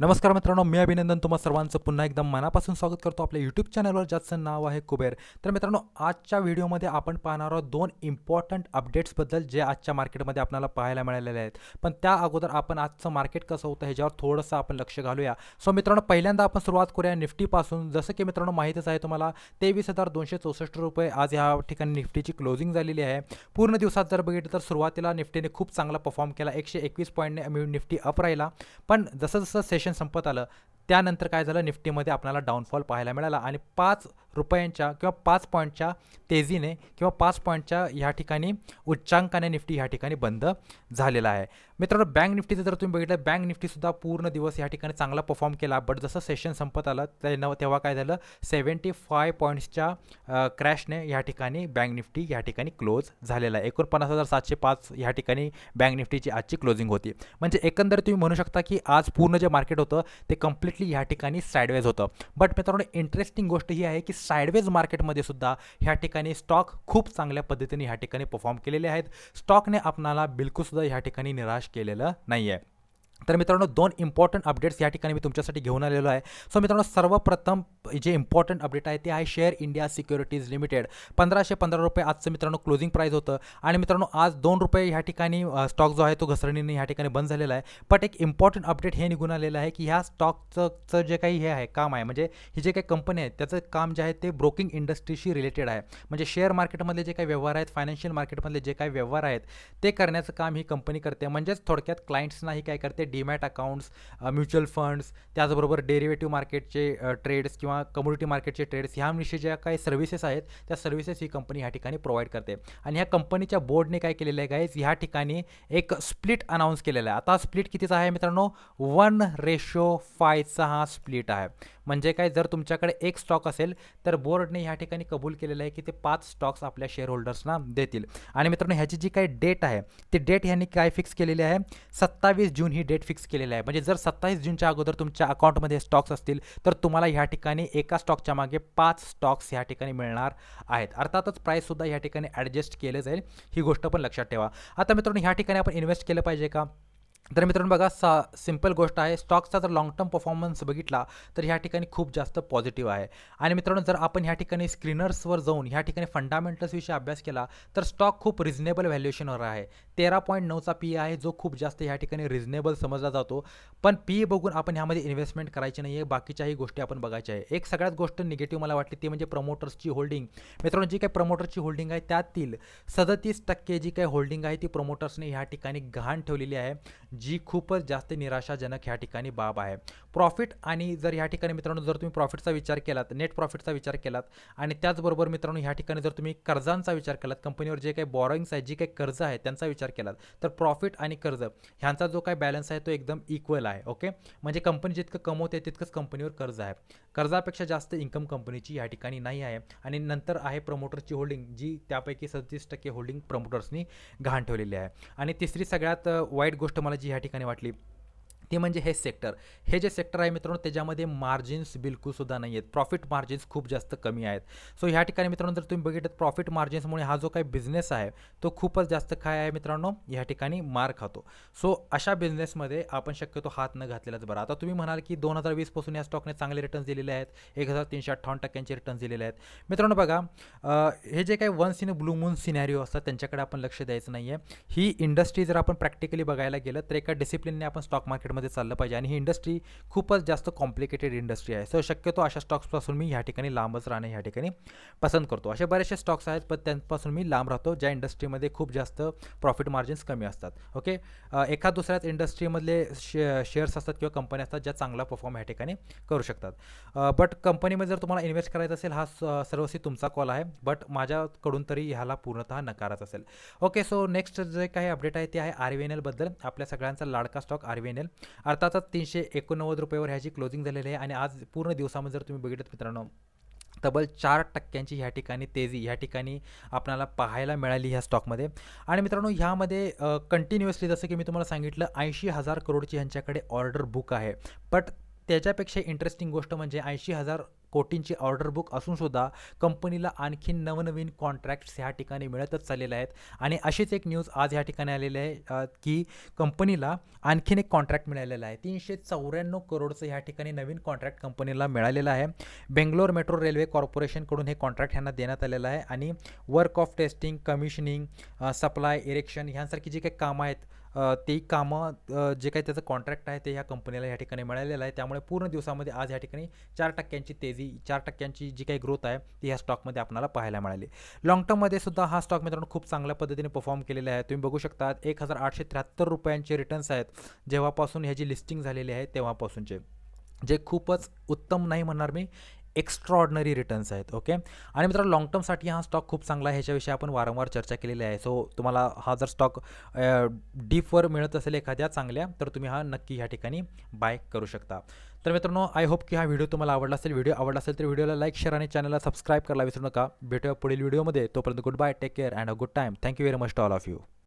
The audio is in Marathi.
नमस्कार मित्रांनो मी अभिनंदन तुम्हा सर्वांचं. पुन्हा एकदम मनापासून स्वागत करतो आपल्या यूट्यूब चॅनलवर ज्याचं नाव आहे कुबेर. तर मित्रांनो आजच्या व्हिडिओमध्ये आपण पाहणार आहोत दोन इम्पॉर्टंट अपडेट्सबद्दल जे आजच्या मार्केटमध्ये आपल्याला पाहायला मिळालेले आहेत. पण त्या अगोदर आपण आजचं मार्केट कसं होतं ह्याच्यावर थोडंसं आपण लक्ष घालूया. सो मित्रांनो पहिल्यांदा आपण सुरुवात करूया निफ्टीपासून. जसं की मित्रांनो माहितीच आहे तुम्हाला तेवीस हजार दोनशे चौसष्ट रुपये आज ह्या ठिकाणी निफ्टीची क्लोजिंग झालेली आहे. पूर्ण दिवसात जर बघितलं तर सुरुवातीला निफ्टीने खूप चांगला परफॉर्म केला. एकशे एकवीस पॉईंटने निफ्टी अप राहिला. पण जसं जसं सेशन संपत आलं त्यानंतर काय झालं निफ्टीमध्ये आपल्याला डाऊनफॉल पाहायला मिळाला आणि पाच रुपयांच्या किंवा पाच पॉईंटच्या तेजीने किंवा पाच पॉईंटच्या ह्या ठिकाणी उच्चांकाने निफ्टी ह्या ठिकाणी बंद झालेला आहे. मित्रांनो बँक निफ्टीचं जर तुम्ही बघितलं बँक निफ्टीसुद्धा पूर्ण दिवस या ठिकाणी चांगला परफॉर्म केला. बट जसं सेशन संपत आलं त्यानं तेव्हा काय झालं? सेवन्टी फाय पॉईंट्सच्या क्रॅशने ह्या ठिकाणी बँक निफ्टी ह्या ठिकाणी क्लोज झालेला आहे. एकोणपन्नास हजार सातशे पाच ह्या ठिकाणी बँक निफ्टीची आजची क्लोजिंग होती. म्हणजे एकंदरीत तुम्ही म्हणू शकता की आज पूर्ण जे मार्केट होतं ते कम्प्लिटली ह्या ठिकाणी साईडवेज होतं. बट मित्रांनो इंटरेस्टिंग गोष्ट ही आहे की साईडवेज मार्केटमध्ये सुद्धा ह्या ठिकाणी स्टॉक खूप चांगल्या पद्धतीने ह्या ठिकाणी परफॉर्म केलेले आहेत. स्टॉकने आपणाला बिलकुलसुद्धा ह्या ठिकाणी निराश केलेलं नाही आहे तर मित्रांनो दोन इम्पॉर्टंट अपडेट्स या ठिकाणी मी तुमच्यासाठी घेऊन आलेलो आहे. सो मित्रांनो सर्वप्रथम जे इम्पॉर्टंट अपडेट आहे ते आहे शेअर इंडिया सिक्युरिटीज लिमिटेड पंधराशे पंधरा रुपये आजचं मित्रांनो क्लोजिंग प्राईस होतं. आणि मित्रांनो आज दोन रुपये ह्या ठिकाणी स्टॉक जो आहे तो घसरणीने ह्या ठिकाणी बंद झालेला आहे. बट एक इम्पॉर्टंट अपडेट हे निघून आलेलं आहे की ह्या स्टॉकचं जे काही हे आहे काम आहे म्हणजे ही जे काही कंपनी आहे त्याचं काम जे आहे ते ब्रोकिंग इंडस्ट्रीशी रिलेटेड आहे. म्हणजे शेअर मार्केटमधले जे काही व्यवहार आहेत फायनान्शियल मार्केटमधले जे काही व्यवहार आहेत ते करण्याचं काम ही कंपनी करते. म्हणजेच थोडक्यात क्लायंट्सनाही काय करते? डीमॅट अकाउंट्स म्युच्युअल फंड्स त्याचबरोबर डेरिव्हेटिव्ह मार्केटचे ट्रेड्स किंवा कम्युनिटी मार्केटचे ट्रेड्स ह्याविषयी ज्या काही सर्व्हिसेस आहेत त्या सर्व्हिसेस ही कंपनी ह्या ठिकाणी प्रोव्हाइड करते. आणि ह्या कंपनीच्या बोर्डने काय केलेलं आहे गाईज ह्या ठिकाणी एक स्प्लिट अनाऊन्स केलेला आहे. आता स्प्लिट कितीचा आहे मित्रांनो? वन रेशो फायचा हा स्प्लिट आहे. म्हणजे काय जर तुमच्याकडे एक स्टॉक असेल तर बोर्डने ह्या ठिकाणी कबूल केलेलं आहे की ते पाच स्टॉक्स आपल्या शेअर होल्डर्सना देतील. आणि मित्रांनो ह्याची जी काही डेट आहे ती डेट ह्यांनी काय फिक्स केलेली आहे? सत्तावीस जून ही डेट फिक्स केलेली आहे. म्हणजे जर सत्तावीस जूनच्या अगोदर तुमच्या अकाउंटमध्ये स्टॉक्स असतील तर तुम्हाला ह्या ठिकाणी एका स्टॉकच्या मागे पाच स्टॉक्स ह्या ठिकाणी मिळणार आहेत. अर्थातच प्राईससुद्धा ह्या ठिकाणी ॲडजस्ट केलं जाईल ही गोष्ट पण लक्षात ठेवा. आता मित्रांनो ह्या ठिकाणी आपण इन्व्हेस्ट केलं पाहिजे का? तर मित्रांनो बघा सा सिंपल गोष्ट आहे स्टॉकचा जर लॉंग टर्म परफॉर्मन्स बघितला तर ह्या ठिकाणी खूप जास्त पॉझिटिव्ह आहे. आणि मित्रांनो जर आपण ह्या ठिकाणी स्क्रीनर्सवर जाऊन ह्या ठिकाणी फंडामेंटल्सविषयी अभ्यास केला तर स्टॉक खूप रिझनेबल व्हॅल्युएशनवर आहे. तेरा पॉईंट नऊचा पी आहे जो खूप जास्त ह्या ठिकाणी रिझनेबल समजला जातो. पण पी बघून आपण ह्यामध्ये इन्व्हेस्टमेंट करायची नाही आहे बाकीच्याही गोष्टी आपण बघायच्या आहे. एक सगळ्यात गोष्ट निगेटिव्ह मला वाटली ती म्हणजे प्रमोटर्सची होल्डिंग मित्रांनो जी काही प्रमोटरची होल्डिंग आहे त्यातील सदतीस टक्के जी काही होल्डिंग आहे ती प्रमोटर्सने ह्या ठिकाणी घाण ठेवलेली आहे. जी खूपच जास्त निराशाजनक ह्या ठिकाणी बाब आहे. प्रॉफिट आणि जर ह्या ठिकाणी मित्रांनो जर तुम्ही प्रॉफिटचा विचार केलात नेट प्रॉफिटचा विचार केलात आणि त्याचबरोबर मित्रांनो ह्या ठिकाणी जर तुम्ही कर्जांचा विचार केलात कंपनीवर जे काही बॉरोईंग्स आहेत जी काही कर्ज आहे त्यांचा विचार केलात तर प्रॉफिट आणि कर्ज ह्यांचा जो काही बॅलन्स आहे तो एकदम इक्वल आहे ओके म्हणजे कंपनी जितकं कमवते तितकंच कंपनीवर कर्ज आहे. कर्जापेक्षा जास्त इन्कम कंपनीची ह्या ठिकाणी नाही आहे आणि नंतर आहे प्रमोटरची होल्डिंग जी त्यापैकी सदतीस टक्के होल्डिंग प्रमोटर्सनी घाण ठेवलेली आहे. आणि तिसरी सगळ्यात वाईट गोष्ट मला जी ह्या ठिकाणी वाटली. ते म्हणजे हे सेक्टर हे जे सेक्टर आहे मित्रांनो त्याच्यामध्ये मार्जिन्स बिलकुलसुद्धा नाही आहेत. प्रॉफिट मार्जिन्स खूप जास्त कमी आहेत. सो ह्या ठिकाणी मित्रांनो जर तुम्ही बघितलं प्रॉफिट मार्जिन्समुळे हा जो काही बिझनेस आहे तो खूपच जास्त काय आहे मित्रांनो ह्या ठिकाणी मार खातो. सो अशा बिझनेसमध्ये आपण शक्यतो हात न घातलेलाच बरं. आता तुम्ही म्हणाल की दोन हजार वीसपासून या स्टॉकने चांगले रिटर्न्स दिलेले आहेत. एक हजार तीनशे अठ्ठावन्न टक्क्यांचे रिटर्न्स दिलेले आहेत. मित्रांनो बघा हे जे काही once in blue moon scenario असतात त्यांच्याकडे आपण लक्ष द्यायचं नाही आहे ही इंडस्ट्री जर आपण प्रॅक्टिकली बघायला गेलं तर एका डिसिप्लिनने आपण स्टॉक मार्केटमध्ये मध्ये चाललं पाहिजे. आणि ही इंडस्ट्री खूपच जास्त कॉम्प्लिकेटेड इंडस्ट्री आहे. सो शक्यतो अशा स्टॉक्सपासून मी ह्या ठिकाणी लांबच राहणे ह्या ठिकाणी पसंत करतो. असे बरेचसे स्टॉक्स आहेत पण त्यांपासून मी लांब राहतो ज्या इंडस्ट्रीमध्ये खूप जास्त प्रॉफिट मार्जिन्स कमी असतात. ओके एका दुसऱ्याच इंडस्ट्रीमधले शे शेअर्स असतात किंवा कंपनी असतात ज्या चांगला परफॉर्म ह्या ठिकाणी करू शकतात. बट कंपनीमध्ये जर तुम्हाला इन्व्हेस्ट करायचं असेल हा सर्वस्वी तुमचा कॉल आहे. बट माझ्याकडून तरी ह्याला पूर्णतः नकाराच असेल. ओके सो नेक्स्ट जे काही अपडेट आहे ते आहे आर व्ही एन एलबद्दल आपल्या सगळ्यांचा लाडका stock R V N L अर्थातच तीनशे एकोणनव्वद रुपयावर ह्याची क्लोजिंग झालेली आहे आणि आज पूर्ण दिवसामध्ये जर तुम्ही बघितलं मित्रांनो तब्बल चार टक्क्यांची ह्या ठिकाणी तेजी ह्या ठिकाणी आपल्याला पाहायला मिळाली ह्या स्टॉकमध्ये आणि मित्रांनो ह्यामध्ये कंटिन्युअसली जसं की मी तुम्हाला सांगितलं ऐंशी हजार करोडची ह्यांच्याकडे ऑर्डर बुक आहे. बट त्याच्यापेक्षा इंटरेस्टिंग गोष्ट म्हणजे ऐंशी हजार कोटींची ऑर्डर बुक असून सुद्धा कंपनीला आणखीन नवनवीन कॉन्ट्रॅक्ट्स ह्या ठिकाणी मिळतच चाललेले आहेत. आणि अशीच एक न्यूज आज ह्या ठिकाणी आलेली आहे की कंपनीला आणखीन एक कॉन्ट्रॅक्ट मिळालेला आहे. तीनशे चौऱ्याण्णव करोडचं ह्या ठिकाणी नवीन कॉन्ट्रॅक्ट कंपनीला मिळालेलं आहे. बेंगलोर मेट्रो रेल्वे कॉर्पोरेशनकडून हे कॉन्ट्रॅक्ट ह्यांना देण्यात आलेलं आहे. आणि work of testing commissioning supply erection ह्यांसारखी जी काही कामं आहेत ते कामं जे काही त्याचं कॉन्ट्रॅक्ट आहे ते ह्या कंपनीला ह्या ठिकाणी मिळालेलं आहे. त्यामुळे पूर्ण दिवसामध्ये आज ह्या ठिकाणी चार टक्क्यांची तेजी चार टक्क्यांची जी काही ग्रोथ आहे ती ह्या स्टॉकमध्ये आपल्याला पाहायला मिळाली. लाँग टर्ममध्ये सुद्धा हा स्टॉक मित्रांनो खूप चांगल्या पद्धतीने परफॉर्म केलेला आहे. तुम्ही बघू शकता एक हजार आठशे त्र्याहत्तर रुपयांचे रिटर्न्स आहेत. जेव्हापासून ह्याची लिस्टिंग झालेली आहे तेव्हापासूनचे. जे खूपच उत्तम नाही म्हणणार मी एक्स्ट्रॉर्डनरी रिटर्न्स आहेत ओके आणि मित्रांनो लॉंग टर्मसाठी हा स्टॉक खूप चांगला आहे. ह्याच्याविषयी आपण वारंवार चर्चा केलेली आहे. सो तुम्हाला हा जर स्टॉक डीपवर मिळत असेल एखाद्या चांगल्या तर तुम्ही हा नक्की ह्या ठिकाणी बाय करू शकता. तर मित्रांनो आय होप की हा व्हिडिओ तुम्हाला आवडला असेल. व्हिडिओ आवडला असेल तर व्हिडिओला लाईक शेअर आणि चॅनलला सबस्क्राईब करायला विसरू नका. भेटूया पुढील व्हिडिओमध्ये तोपर्यंत good bye take care and a good time thank you very much to all of you